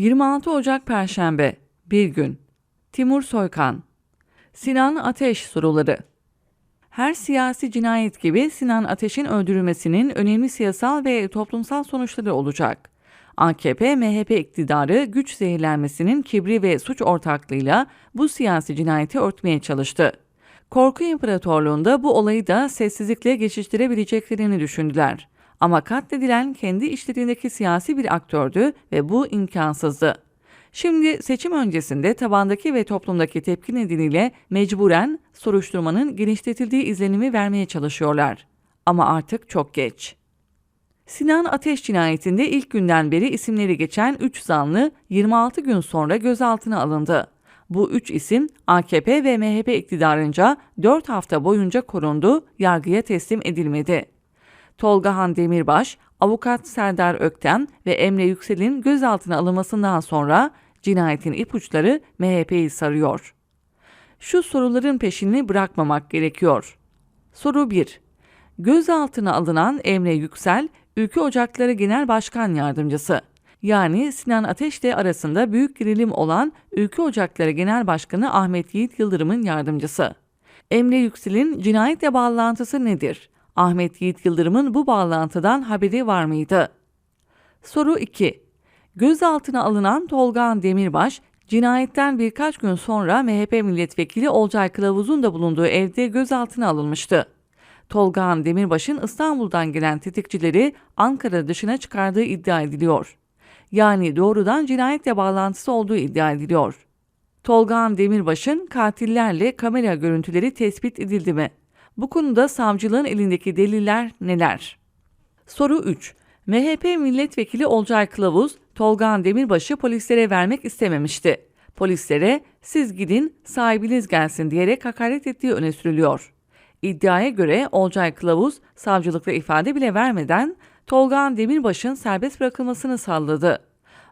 26 Ocak Perşembe Bir gün Timur Soykan Sinan Ateş soruları her siyasi cinayet gibi Sinan Ateş'in öldürülmesinin önemli siyasal ve toplumsal sonuçları olacak. AKP, MHP iktidarı güç zehirlenmesinin kibri ve suç ortaklığıyla bu siyasi cinayeti örtmeye çalıştı. Korku İmparatorluğunda bu olayı da sessizlikle geçiştirebileceklerini düşündüler. Ama katledilen kendi işlerindeki siyasi bir aktördü ve bu imkansızdı. Şimdi seçim öncesinde tabandaki ve toplumdaki tepki nedeniyle mecburen soruşturmanın genişletildiği izlenimi vermeye çalışıyorlar. Ama artık çok geç. Sinan Ateş cinayetinde ilk günden beri isimleri geçen 3 zanlı 26 gün sonra gözaltına alındı. Bu üç isim AKP ve MHP iktidarınca 4 hafta boyunca korundu, yargıya teslim edilmedi. Tolgahan Demirbaş, avukat Serdar Öktem ve Emre Yüksel'in gözaltına alınmasından sonra cinayetin ipuçları MHP'yi sarıyor. Şu soruların peşini bırakmamak gerekiyor. Soru 1. Gözaltına alınan Emre Yüksel, Ülke Ocakları Genel Başkan Yardımcısı. Yani Sinan Ateş'le arasında büyük gerilim olan Ülke Ocakları Genel Başkanı Ahmet Yiğit Yıldırım'ın yardımcısı. Emre Yüksel'in cinayetle bağlantısı nedir? Ahmet Yiğit Yıldırım'ın bu bağlantıdan haberi var mıydı? Soru 2. Gözaltına alınan Tolga Demirbaş, cinayetten birkaç gün sonra MHP milletvekili Olcay Kılavuz'un da bulunduğu evde gözaltına alınmıştı. Tolga Demirbaş'ın İstanbul'dan gelen tetikçileri Ankara dışına çıkardığı iddia ediliyor. Yani doğrudan cinayetle bağlantısı olduğu iddia ediliyor. Tolga Demirbaş'ın katillerle kamera görüntüleri tespit edildi mi? Bu konuda savcılığın elindeki deliller neler? Soru 3. MHP milletvekili Olcay Kılavuz, Tolga Demirbaş'ı polislere vermek istememişti. Polislere siz gidin sahibiniz gelsin diyerek hakaret ettiği öne sürülüyor. İddiaya göre Olcay Kılavuz savcılıkta ifade bile vermeden Tolga Demirbaş'ın serbest bırakılmasını salladı.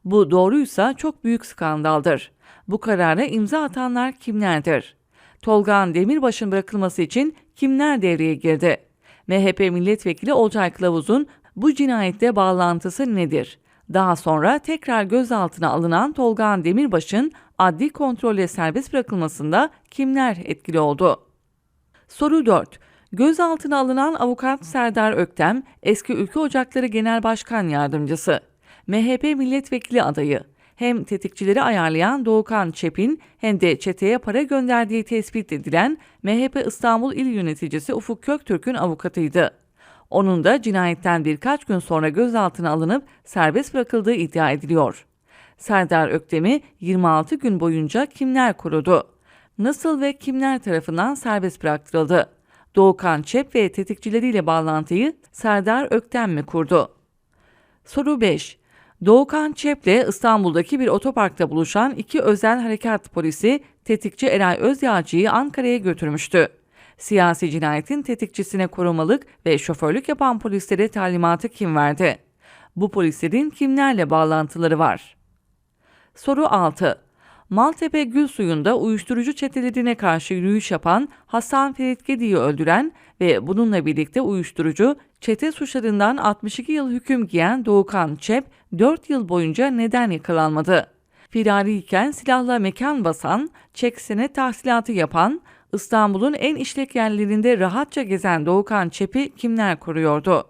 Bu doğruysa çok büyük skandaldır. Bu karara imza atanlar kimlerdir? Tolga Demirbaş'ın bırakılması için kimler devreye girdi? MHP milletvekili Olcay Kılavuz'un bu cinayette bağlantısı nedir? Daha sonra tekrar gözaltına alınan Tolga Demirbaş'ın adli kontrolle serbest bırakılmasında kimler etkili oldu? Soru 4. Gözaltına alınan avukat Serdar Öktem, eski Ülke Ocakları Genel Başkan Yardımcısı, MHP milletvekili adayı, hem tetikçileri ayarlayan Doğukan Çepin hem de çeteye para gönderdiği tespit edilen MHP İstanbul İl Yöneticisi Ufuk Köktürk'ün avukatıydı. Onun da cinayetten birkaç gün sonra gözaltına alınıp serbest bırakıldığı iddia ediliyor. Serdar Öktem'i 26 gün boyunca kimler korudu? Nasıl ve kimler tarafından serbest bıraktırıldı? Doğukan Çep ve tetikçileriyle bağlantıyı Serdar Öktem mi kurdu? Soru 5. Doğukan Çep'le İstanbul'daki bir otoparkta buluşan iki özel harekat polisi tetikçi Eray Özyağcı'yı Ankara'ya götürmüştü. Siyasi cinayetin tetikçisine korumalık ve şoförlük yapan polislere talimatı kim verdi? Bu polislerin kimlerle bağlantıları var? Soru 6. Maltepe Gül Suyu'nda uyuşturucu çetelerine karşı yürüyüş yapan Hasan Ferit Gedi'yi öldüren ve bununla birlikte uyuşturucu çete suçlarından 62 yıl hüküm giyen Doğukan Çep 4 yıl boyunca neden yakalanmadı? Firariyken silahla mekan basan, çeksene tahsilatı yapan, İstanbul'un en işlek yerlerinde rahatça gezen Doğukan Çep'i kimler koruyordu?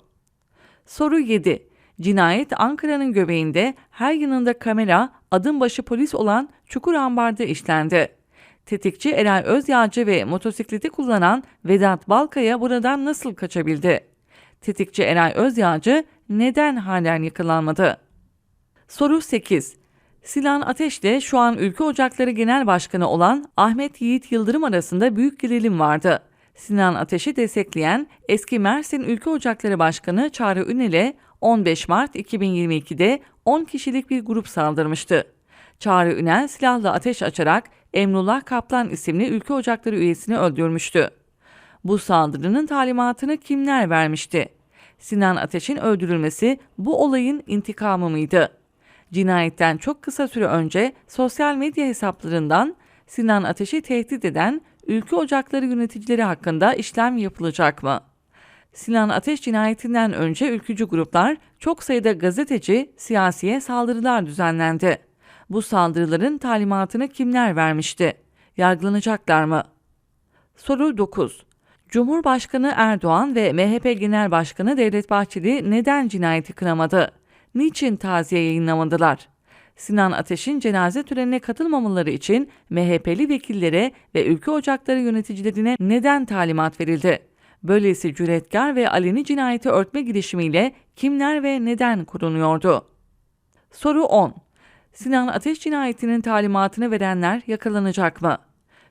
Soru 7. Cinayet Ankara'nın göbeğinde her yanında kamera, adım başı polis olan Çukur Ambar'da işlendi. Tetikçi Eray Özyağcı ve motosikleti kullanan Vedat Balkaya buradan nasıl kaçabildi? Tetikçi Eray Özyağcı neden halen yakalanmadı? Soru 8. Sinan Ateş'le şu an Ülke Ocakları Genel Başkanı olan Ahmet Yiğit Yıldırım arasında büyük gerilim vardı. Sinan Ateş'i destekleyen eski Mersin Ülke Ocakları Başkanı Çağrı Ünel'e 15 Mart 2022'de 10 kişilik bir grup saldırmıştı. Çağrı Ünel silahla ateş açarak Emrullah Kaplan isimli Ülke Ocakları üyesini öldürmüştü. Bu saldırının talimatını kimler vermişti? Sinan Ateş'in öldürülmesi bu olayın intikamı mıydı? Cinayetten çok kısa süre önce sosyal medya hesaplarından Sinan Ateş'i tehdit eden ülke ocakları yöneticileri hakkında işlem yapılacak mı? Sinan Ateş cinayetinden önce ülkücü gruplar çok sayıda gazeteci, siyasiye saldırılar düzenlendi. Bu saldırıların talimatını kimler vermişti? Yargılanacaklar mı? Soru 9. Cumhurbaşkanı Erdoğan ve MHP Genel Başkanı Devlet Bahçeli neden cinayeti kınamadı? Niçin taziye yayınlamadılar? Sinan Ateş'in cenaze törenine katılmamaları için MHP'li vekillere ve ülke ocakları yöneticilerine neden talimat verildi? Böylesi cüretkar ve aleni cinayeti örtme girişimiyle kimler ve neden korunuyordu? Soru 10. Sinan Ateş cinayetinin talimatını verenler yakalanacak mı?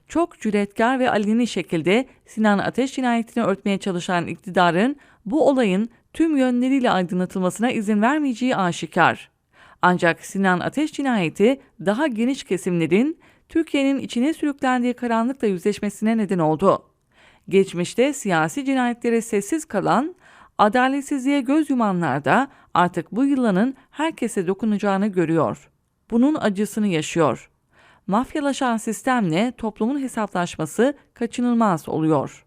Çok cüretkar ve aleni şekilde Sinan Ateş cinayetini örtmeye çalışan iktidarın bu olayın tüm yönleriyle aydınlatılmasına izin vermeyeceği aşikar. Ancak Sinan Ateş cinayeti daha geniş kesimlerin Türkiye'nin içine sürüklendiği karanlıkla yüzleşmesine neden oldu. Geçmişte siyasi cinayetlere sessiz kalan, adaletsizliğe göz yumanlar da artık bu yılanın herkese dokunacağını görüyor. Bunun acısını yaşıyor. Mafyalaşan sistemle toplumun hesaplaşması kaçınılmaz oluyor.